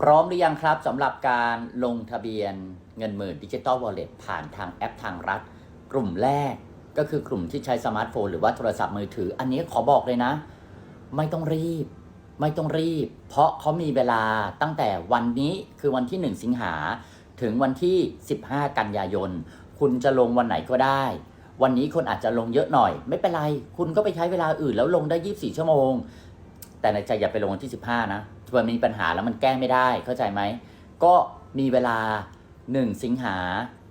พร้อมหรือยังครับสำหรับการลงทะเบียนเงินหมื่นดิจิ t a ลวอลเล็ตผ่านทางแอปทางรัฐ กลุ่มแรกก็คือกลุ่มที่ใช้สมาร์ทโฟนหรือว่าโทรศัพท์มือถือ อันนี้ขอบอกเลยนะ ไม่ต้องรีบ ไม่ต้องรีบ เพราะเขามีเวลาตั้งแต่วันนี้คือวันที่ 1 สิงหาถึงวันที่ 15 กันยายน คุณจะลงวันไหนก็ได้ วันนี้คนอาจจะลงเยอะหน่อย ไม่เป็นไร คุณก็ไปใช้เวลาอื่นแล้วลงได้ 24 ชั่วโมง แต่ในใจอย่าไปลงวันที่ 15 นะถ้า มันมีปัญหาแล้วมันแก้ไม่ได้เข้าใจไหม ก็มีเวลา 1 สิงหา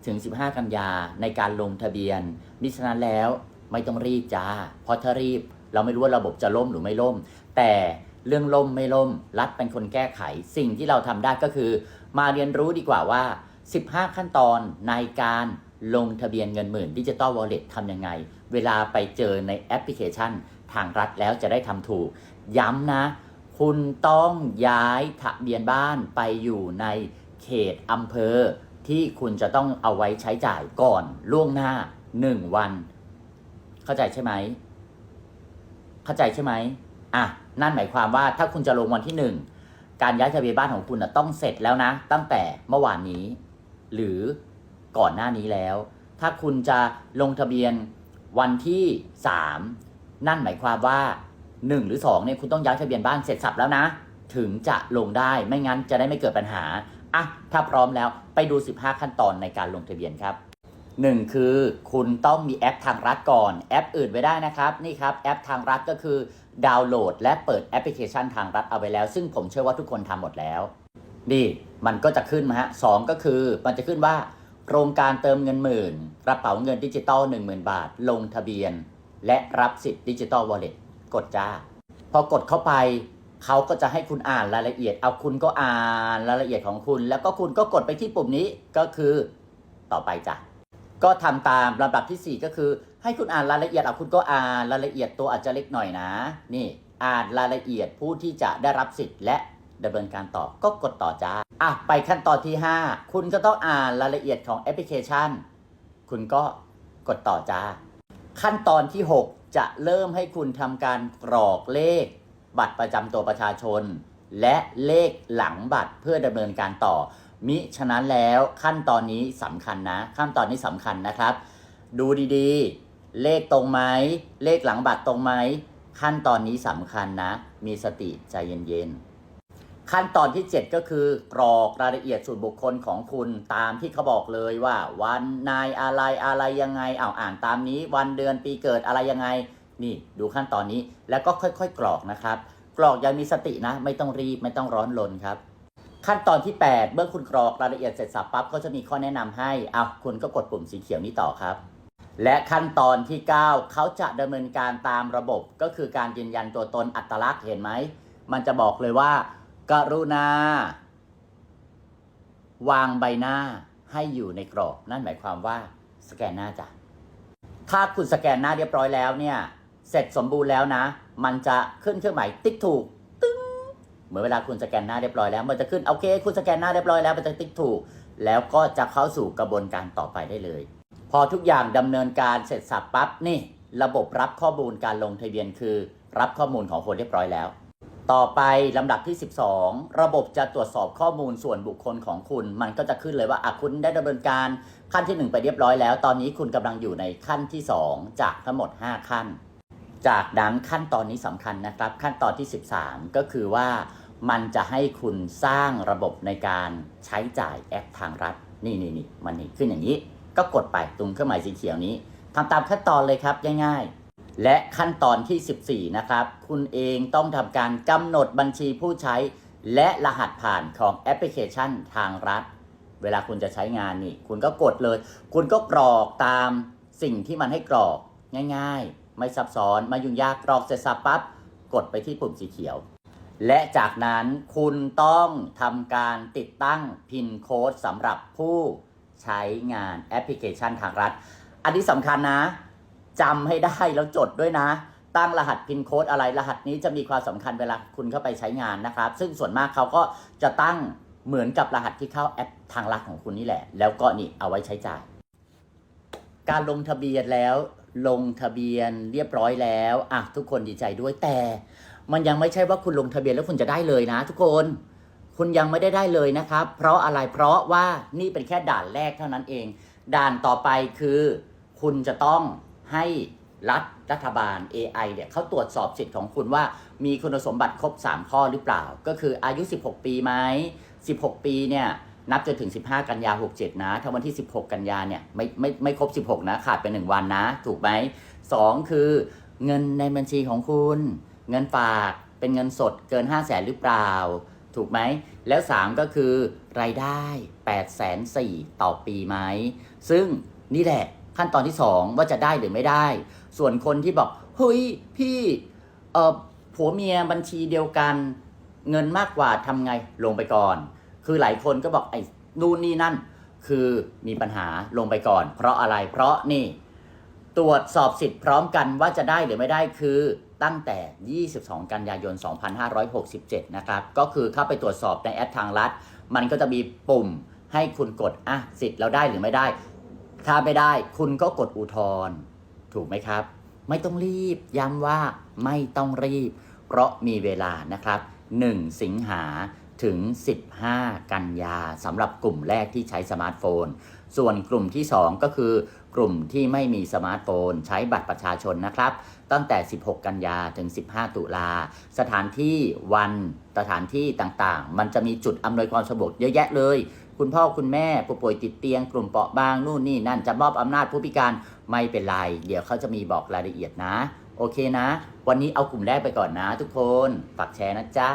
ถึง 15 กันยาในการลงทะเบียน มิฉะนั้นแล้วไม่ต้องรีบจ้า เพราะถ้ารีบเราไม่รู้ว่าระบบจะล่มหรือไม่ล่ม แต่เรื่องล่มไม่ล่ม รัฐเป็นคนแก้ไข สิ่งที่เราทำได้ก็คือ มาเรียนรู้ดีกว่าว่า 15 ขั้นตอนในการลงทะเบียนเงินหมื่นดิจิตอลวอลเล็ตทำยังไง เวลาไปเจอในแอปพลิเคชัน ทางรัฐแล้วจะได้ทำถูก ย้ำนะ คุณต้องย้ายทะเบียนบ้านไปอยู่ในเขตอำเภอ ที่คุณจะต้องเอาไว้ใช้จ่ายก่อนล่วงหน้า1วัน เข้าใจใช่ไหม เข้าใจใช่ไหมอะนั่นหมายความว่าถ้าคุณจะลงวันที่1การย้ายทะเบียนบ้านของคุณนะต้องเสร็จแล้วนะ ตั้งแต่เมื่อวานนี้ หรือก่อนหน้านี้แล้ว ถ้าคุณจะลงทะเบียนวันที่ 3 นั่นหมายความว่า 1 หรือ2เนี่ยคุณต้องย้ายทะเบียนบ้านเสร็จสับแล้วนะ ถึงจะลงได้ไม่งั้นจะได้ไม่เกิดปัญหาอะถ้าพร้อมแล้วไปดู 15 ขั้นตอนในการลงทะเบียนครับ 1 คือคุณต้องมีแอปทางรัฐก่อนแอปอื่นไว้ได้นะครับนี่ครับแอปทางรัฐก็คือดาวน์โหลด และเปิดแอปพลิเคชันทางรัฐเอาไว้แล้ว ซึ่งผมเชื่อว่าทุกคนทำหมดแล้วนี่มันก็จะขึ้นมาฮะสองก็คือมันจะขึ้นว่าโครงการเติมเงินหมื่น กระเป๋าเงินดิจิตอล10,000 บาท ลงทะเบียน และรับสิทธิ์ดิจิตอลวอลเล็ต กดจ้า พอกดเข้าไปเขาก็จะให้คุณอ่านรายละเอียด เอาคุณก็อ่านรายละเอียดของคุณ แล้วก็คุณก็กดไปที่ปุ่มนี้ก็คือต่อไปจ้ะก็ทำตามลำดับทีสี่ 4 ก็คือ ให้คุณอ่านรายละเอียดเอาคุณก็อ่านรายละเอียดตัวอาจจะเล็กหน่อยนะ นี่อ่านรายละเอียดผู้ที่จะได้รับสิทธิ์และดำเนินการต่อก็กดต่อจ้าอะไปขั้นตอนที่ 5 คุณก็ต้องอ่านรายละเอียดของแอปพลิเคชัน คุณก็กดต่อจ้า ขั้นตอนที่ 6 จะเริ่มให้คุณทำการกรอกเลข บัตรประจำตัวประชาชน และเลขหลังบัตรเพื่อดำเนินการต่อ มิฉะนั้นแล้วขั้นตอนนี้สำคัญนะ ขั้นตอนนี้สำคัญนะครับ ดูดีๆ เลขตรงไหมเลขหลังบัตรตรงไหมขั้นตอนนี้สำคัญนะ มีสติใจเย็นๆ ขั้นตอนที่ 7 ก็คือกรอกรายละเอียดส่วนบุคคลของคุณตามที่เขาบอกเลยว่า วันนายอะไรอะไรยังไงเอาอ่านตามนี้ วันเดือนปีเกิดอะไรยังไง นี่ดูขั้นตอนนี้แล้วก็ค่อยๆ กรอกนะครับ กรอกอยังมีสตินะ ไม่ต้องรีบไม่ต้องร้อนรนครับ ขั้นตอนที่ 8 เมื่อคุณกรอกรายละเอียดเสร็จสับปั๊บก็จะมีข้อแนะนำให้เอาคุณก็กดปุ่มสีเขียวนี้ต่อครับและขั้นตอนที่ 9 เขาจะดำเนินการตามระบบก็คือการยืนยันตัวตนอัตลักษณ์เห็นไหม มันจะบอกเลยว่า กรุณา วางใบหน้าให้อยู่ในกรอบ นั่นหมายความว่าสแกนหน้าจ้ะ ถ้าคุณสแกนหน้าเรียบร้อยแล้วเนี่ย เสร็จสมบูรณ์แล้วนะ มันจะขึ้นเครื่องหมายติ๊กถูกตึ้งเหมือนเวลาคุณสแกนหน้าเรียบร้อยแล้ว มันจะขึ้นโอเค คุณสแกนหน้าเรียบร้อยแล้วมันจะติ๊กถูก แล้วก็จะเข้าสู่กระบวนการต่อไปได้เลย พอทุกอย่างดำเนินการเสร็จสับปั๊บนี่ ระบบรับข้อมูลการลงทะเบียนคือ รับข้อมูลของคนเรียบร้อยแล้ว ต่อไปลำดับที่ 12 ระบบจะตรวจสอบข้อมูลส่วนบุคคลของคุณ มันก็จะขึ้นเลยว่าอะคุณได้ดำเนินการขั้นที่ 1 ไปเรียบร้อยแล้ว ตอนนี้คุณกำลังอยู่ในขั้นที่ 2 จากทั้งหมด 5 ขั้น จากนั้นขั้นตอนนี้สำคัญนะครับ ขั้นตอนที่ 13 ก็คือว่ามันจะให้คุณสร้างระบบในการใช้จ่ายแอปทางรัฐ นี่นี่นี่มันนี่ขึ้นอย่างนี้ ก็กดไปตรงเครื่องหมายสีเขียวนี้ทำตามขั้นตอนเลยครับง่ายๆ และขั้นตอนที่ 14 นะครับ คุณเองต้องทำการกำหนดบัญชีผู้ใช้ และรหัสผ่านของแอปพลิเคชันทางรัฐ เวลาคุณจะใช้งานนี่ คุณก็กดเลย คุณก็กรอกตามสิ่งที่มันให้กรอกง่าย ๆ ไม่ซับซ้อนไม่ยุ่งยากกรอกเสร็จสับปั๊บกดไปที่ปุ่มสีเขียว และจากนั้นคุณต้องทำการติดตั้งพินโค้ดสำหรับผู้ใช้งานแอปพลิเคชันทางรัฐ อันนี้สำคัญนะ จำให้ได้แล้วจดด้วยนะ ตั้งรหัสพินโค้ดอะไรรหัสนี้จะมีความสำคัญเวลาคุณเข้าไปใช้งานนะครับ ซึ่งส่วนมากเขาก็จะตั้งเหมือนกับรหัสที่เข้าแอปทางรัฐของคุณนี่แหละ แล้วก็นี่เอาไว้ใช้จ่าย การลงทะเบียนแล้วลงทะเบียนเรียบร้อยแล้วอะทุกคนดีใจด้วยแต่ มันยังไม่ใช่ว่าคุณลงทะเบียนแล้วคุณจะได้เลยนะ ทุกคน คุณยังไม่ได้ได้เลยนะครับ เพราะอะไรเพราะว่านี่เป็นแค่ด่านแรกเท่านั้นเอง ด่านต่อไปคือ คุณจะต้อง ให้รัฐรัฐบาล AI เนี่ยเขาตรวจสอบสิทธิ์ของคุณว่ามีคุณสมบัติครบ 3 ข้อหรือเปล่า ก็คืออายุ 16 ปีไหม 16 ปีเนี่ยนับจนถึง 15 กันยา 67 นะ ถ้าวันที่ 16 กันยาเนี่ยไม่ไม่ไม่ครบ 16 นะ ขาดไป 1 วันนะ ถูกไหมสองคือเงินในบัญชีของคุณ เงินฝากเป็นเงินสดเกิน 5 0 0แสนหรือเปล่า ถูกไหม แล้ว 3 ก็คือรายได้8แสน4ต่อปีไหม ซึ่งนี่แหละ ขั้นตอนที่ 2 ว่าจะได้หรือไม่ได้ ส่วนคนที่บอกเฮ้ยพี่เออผัวเมียบัญชีเดียวกันเงินมากกว่าทำไงลงไปก่อน คือหลายคนก็บอกไอ้นู่นนี่นั่น คือมีปัญหาลงไปก่อน เพราะอะไรเพราะนี่ ตรวจสอบสิทธิ์พร้อมกันว่าจะได้หรือไม่ได้คือตั้งแต่ 22 กันยายน 2567 นะครับ ก็คือเข้าไปตรวจสอบในแอปทางรัฐ มันก็จะมีปุ่มให้คุณกด อะ สิทธิ์เราได้หรือไม่ได้ ถ้าไม่ได้คุณก็กดอุทธรณ์ถูกไหมครับ ไม่ต้องรีบย้ำว่าไม่ต้องรีบ เพราะมีเวลานะครับ 1 สิงหาถึง 15 กันยาสำหรับกลุ่มแรกที่ใช้สมาร์ทโฟน ส่วนกลุ่มที่ 2 ก็คือกลุ่มที่ไม่มีสมาร์ทโฟน ใช้บัตรประชาชนนะครับ ตั้งแต่ 16 กันยาถึง 15 ตุลา สถานที่วันสถานที่ต่างๆ มันจะมีจุดอำนวยความสะดวกเยอะแยะเลย คุณพ่อคุณแม่ผู้ป่วยติดเตียง กลุ่มเปราะบางนู่นนี่นั่นจะมอบอำนาจผู้พิการไม่เป็นไร เดี๋ยวเขาจะมีบอกรายละเอียดนะ โอเคนะ วันนี้เอากลุ่มแรกไปก่อนนะ ทุกคนฝากแชร์นะจ๊ะ